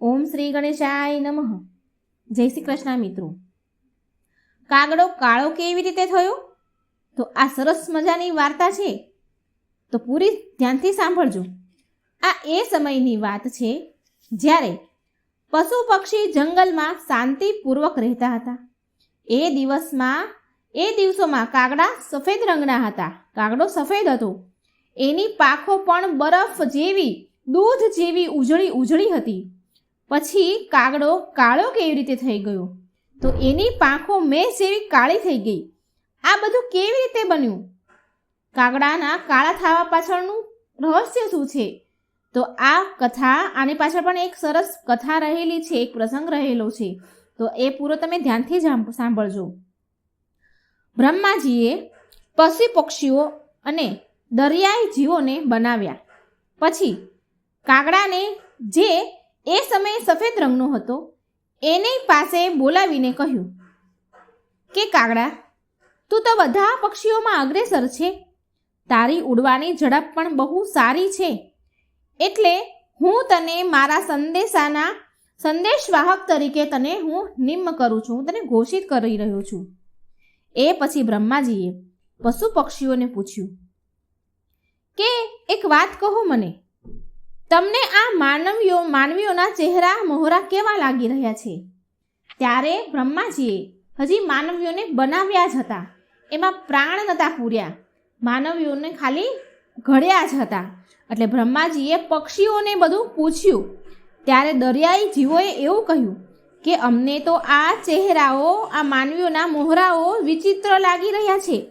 ઓમ શ્રી ગણેશાય નમઃ. જય શ્રી કૃષ્ણ મિત્રો. કાગડો કાળો કેવી રીતે થયો? તો આ સરસ મજાની વાર્તા છે. તો પૂરી ધ્યાનથી સાંભળજો. આ એ સમયની વાત છે જ્યારે પશુ પક્ષી જંગલમાં શાંતિપૂર્વક રહેતા હતા. એ દિવસમાં, એ દિવસોમાં કાગડા સફેદ રંગના હતા. કાગડો સફેદ હતો. એની પાખો પણ બરફ જેવી, દૂધ જેવી ઉજળી ઉજળી હતી. પછી કાગડો કાળો કેવી રીતે થઈ ગયો? તો એની પાંખો મેષ જેવી કાળી થઈ ગઈ. આ બધું કેવી રીતે બન્યું? કાગડાના કાળા થવા પાછળનું રહસ્ય શું છે? તો આ કથા આની પાછળ પણ એક સરસ કથા રહેલી છે, એક પ્રસંગ રહેલો છે. તો એ પૂરો તમે ધ્યાનથી સાંભળજો. બ્રહ્માજીએ પશુ પક્ષીઓ અને દરિયાઈ જીવોને બનાવ્યા. પછી કાગડાને જે એ સમયે સફેદ રંગનો હતો. એને પાસે બોલાવીને કહ્યું, કે કાગડા, તું તો બધા પક્ષીઓમાં અગ્રેસર છે. તારી ઉડવાની ઝડપ પણ બહુ સારી છે. એટલે હું તને મારા સંદેશાના સંદેશવાહક તરીકે તને હું નિમ્ન કરું છું તને ઘોષિત કરી રહ્યો છું. એ પછી બ્રહ્માજીએ પશુ પક્ષીઓને પૂછ્યું, કે એક વાત કહો મને તમને આ માનવીઓ, માનવીઓના ચહેરા, મોહરા કેવા લાગી રહ્યા છે? ત્યારે બ્રહ્માજીએ હજી માનવીઓને બનાવ્યા જ હતા. એમાં પ્રાણ નહોતા પૂર્યા. માનવીઓને ખાલી ઘડ્યા જ હતા. એટલે બ્રહ્માજીએ પક્ષીઓને બધું પૂછ્યું. ત્યારે દરિયાઈ જીવોએ એવું કહ્યું કે, અમને તો આ ચહેરાઓ, આ માનવીઓના મોહરાઓ વિચિત્ર લાગી રહ્યા છે.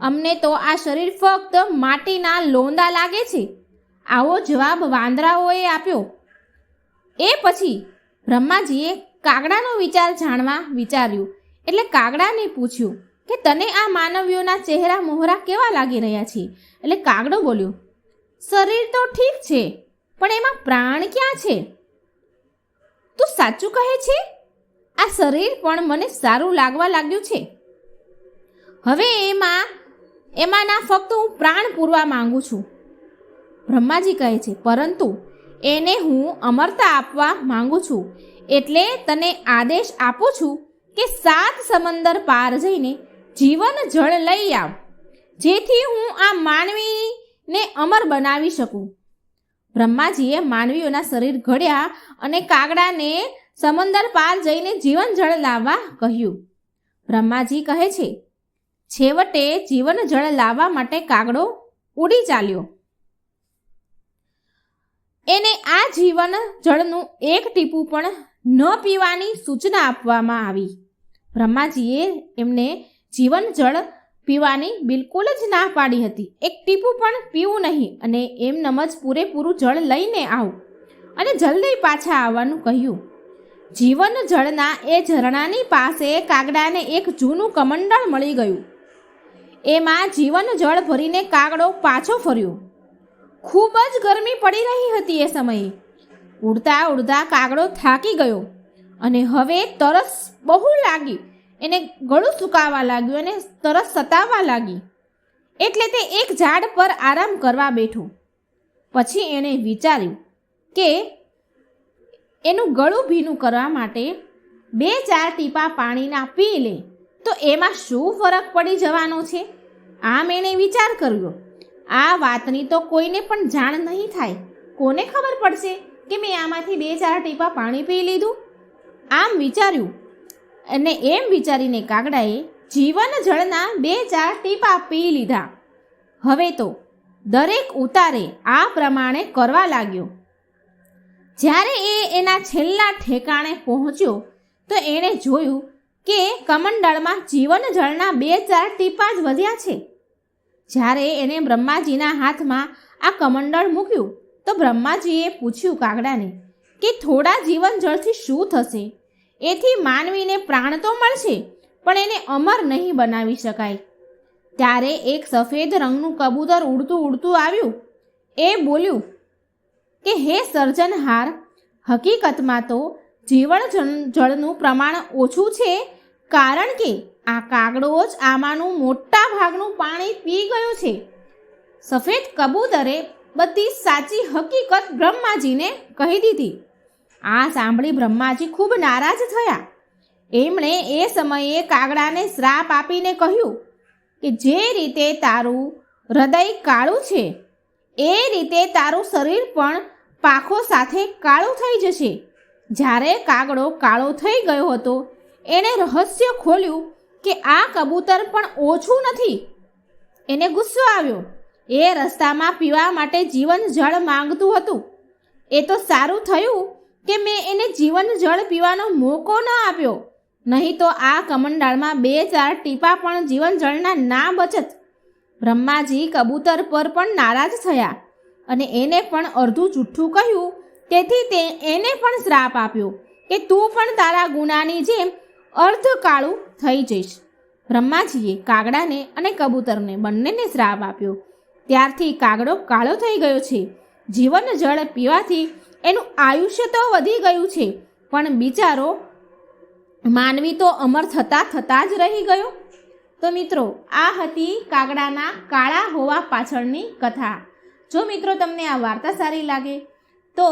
અમને તો આ શરીર ફક્ત માટીના લોંદા લાગે છે. આવો જવાબ વાંદરાઓએ આપ્યો. એ પછી બ્રહ્માજીએ કાગડાનો વિચાર જાણવા વિચાર્યું. એટલે કાગડાને પૂછ્યું કે તને આ માનવીઓના ચહેરા મોહરા કેવા લાગી રહ્યા છે? એટલે કાગડો બોલ્યો, શરીર તો ઠીક છે, પણ એમાં પ્રાણ ક્યાં છે? તું સાચું કહે છે? આ શરીર પણ મને સારું લાગવા લાગ્યું છે. હવે એમાં, એમાંના ફક્ત હું પ્રાણ પૂરવા માંગુ છું. બ્રહ્માજી કહે છે, પરંતુ એને હું અમરતા આપવા માંગુ છું, એટલે તને આદેશ આપું છું કે સાત સમંદર પાર જઈને જીવન જળ લઈ આવ, જેથી હું આ માનવીને અમર બનાવી શકું. બ્રહ્માજીએ માનવીઓના શરીર ઘડ્યા અને કાગડાને સમંદર પાર જઈને જીવન જળ લાવવા કહ્યું. બ્રહ્માજી કહે છે, છેવટે જીવન જળ લાવવા માટે કાગડો ઉડી ચાલ્યો. એને આ જીવન જળનું એક ટીપું પણ ન પીવાની સૂચના આપવામાં આવી. બ્રહ્માજીએ એમને જીવન જળ પીવાની બિલકુલ જ ના પાડી હતી. એક ટીપું પણ પીવું નહીં અને એમ જ પૂરેપૂરું જળ લઈને આવું. અને જલ્દી પાછા આવવાનું કહ્યું. જીવન જળના એ ઝરણાની પાસે કાગડાને એક જૂનું કમંડળ મળી ગયું. એમાં જીવન જળ ભરીને કાગડો પાછો ફર્યો. ખૂબ જ ગરમી પડી રહી હતી એ સમયે. ઉડતા ઉડતા કાગડો થાકી ગયો અને હવે તરસ બહુ લાગી. એને ગળું સુકાવા લાગ્યું અને તરસ સતાવવા લાગી. એટલે તે એક ઝાડ પર આરામ કરવા બેઠો. પછી એણે વિચાર્યું કે એનું ગળું ભીનું કરવા માટે બે ચાર ટીપા પાણીના પી લે. તો એમાં શું ફરક પડી જવાનો છે? આમ એણે વિચાર કર્યો. આ વાતની તો કોઈને પણ જાણ નહીં થાય. કોને ખબર પડશે કે મેં આમાંથી બે ચાર ટીપા પાણી પી લીધું? આમ વિચાર્યું. અને એમ વિચારીને કાગડાએ જીવન જળના બે ચાર ટીપા પી લીધા. હવે તો દરેક ઉતારે આ પ્રમાણે કરવા લાગ્યો. જ્યારે એ એના છેલ્લા ઠેકાણે પહોંચ્યો, તો એણે જોયું કે કમંડળમાં જીવન જળના બે ચાર ટીપા જ વધ્યા છે. જ્યારે એને બ્રહ્માજીના હાથમાં આ કમંડળ મૂક્યું, તો બ્રહ્માજીએ પૂછ્યું કાગડાને કે થોડા જીવન જળથી શું થશે? એથી માનવીને પ્રાણ તો મળશે, પણ એને અમર નહીં બનાવી શકાય. ત્યારે એક સફેદ રંગનું કબૂતર ઉડતું ઉડતું આવ્યું. એ બોલ્યું, કે હે સર્જનહાર, હકીકતમાં તો જીવન જળ- જળનું પ્રમાણ ઓછું છે કારણ કે આ કાગડો જ આમાંનું મોટા ભાગનું પાણી પી ગયો છે. સફેદ કબૂતરે બધી સાચી હકીકત બ્રહ્માજીને કહી દીધી. આ સાંભળી બ્રહ્માજી ખૂબ નારાજ થયા. એમણે એ સમયે કાગડાને શ્રાપ આપીને કહ્યું કે જે રીતે તારું હૃદય કાળું છે, એ રીતે તારું શરીર પણ પાખો સાથે કાળું થઈ જશે. જ્યારે કાગડો કાળો થઈ ગયો હતો એણે રહસ્ય ખોલ્યું કે આ કબૂતર પણ ઓછું નથી. એને ગુસ્સો આવ્યો. એ રસ્તામાં પીવા માટે જીવન જળ માંગતું હતું. એ તો સારું થયું કે મેં એને જીવન જળ પીવાનો મોકો ન આપ્યો. નહીં તો આ કમંડાળમાં બે ચાર ટીપા પણ જીવન જળના ના બચત. બ્રહ્માજી કબૂતર પર પણ નારાજ થયા અને એને પણ અડધું જુઠ્ઠું કહ્યું. તેથી તે એને પણ શ્રાપ આપ્યો કે તું પણ તારા ગુનાની જેમ અર્ધ કાળું થઈ જઈશ. બ્રહ્માજીએ કાગડાને અને કબૂતરને બંનેને શ્રાપ આપ્યો. ત્યારથી કાગડો કાળો થઈ ગયો છે. જીવન જળ પીવાથી એનું આયુષ્ય તો વધી ગયું છે, પણ બિચારો માનવી તો અમર થતાં થતાં જ રહી ગયો. તો મિત્રો, આ હતી કાગડાના કાળા હોવા પાછળની કથા. જો મિત્રો તમને આ વાર્તા સારી લાગે, તો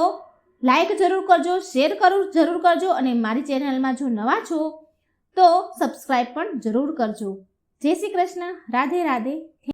લાઈક જરૂર કરજો, શેર કરું જરૂર કરજો અને મારી ચેનલમાં જો નવા છો તો સબસ્ક્રાઈબ પણ જરૂર કરજો. જય શ્રી કૃષ્ણ. રાધે રાધે.